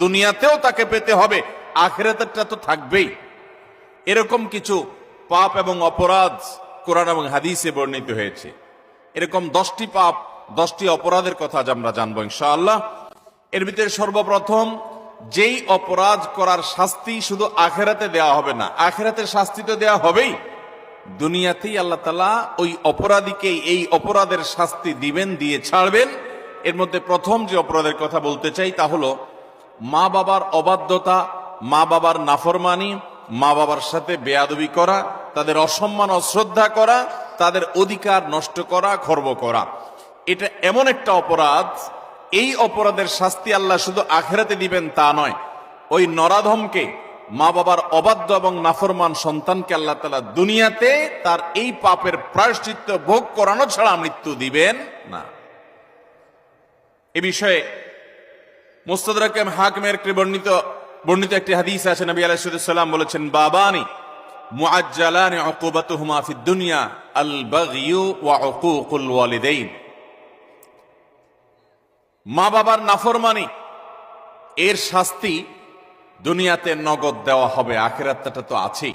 দুনিয়াতেও তাকে পেতে হবে, আখেরাতেরটা তো থাকবেই। এরকম কিছু পাপ এবং অপরাধ কোরআন এবং হাদিসে বর্ণিত হয়েছে। এরকম দশটি পাপ, দশটি অপরাধের কথা আজ আমরা জানব ইনশাআল্লাহ। এর ভিতরে সর্বপ্রথম, যেই অপরাধ করার শাস্তি শুধু আখেরাতে দেওয়া হবে না, আখেরাতের শাস্তি তো দেওয়া হবেই। দুনিয়াতেই আল্লাহ তালা ওই অপরাধীকে এই অপরাধের শাস্তি দিবেন, দিয়ে ছাড়বেন। এর মধ্যে প্রথম যে অপরাধের কথা বলতে চাই তা হলো মা বাবার অবাধ্যতা, মা বাবার নাফরমানি, মা বাবার সাথে বেয়াদবি করা, তাদের অসম্মান অশ্রদ্ধা করা, তাদের অধিকার নষ্ট করা, খর্ব করা। এটা এমন একটা অপরাধ, এই অপরাধের শাস্তি আল্লাহ শুধু আখেরাতে দিবেন তা নয়, ওই নরাধমকে, মা বাবার অবাধ্য এবং নাফরমান সন্তানকে আল্লাহ তালা দুনিয়াতে তার এই পাপের প্রায়শ্চিত্ত ভোগ করানো ছাড়া মৃত্যু দিবেন না। এ বিষয়ে মুস্তাদাম হাকিমের বর্ণিত বর্ণিত একটি হাদিস আছে, নবী আলাইহিসসালাম বলেছেন, বাবানি মুআজ্জালানি উকুবাতুহুমা ফিদ দুনিয়া আল বাগয়ু ওয়া উকুকুল ওয়ালিদাইন। মা বাবার নাফরমানি, এর শাস্তি দুনিয়াতে নগদ দেওয়া হবে, আখেরাতটা তো আছেই।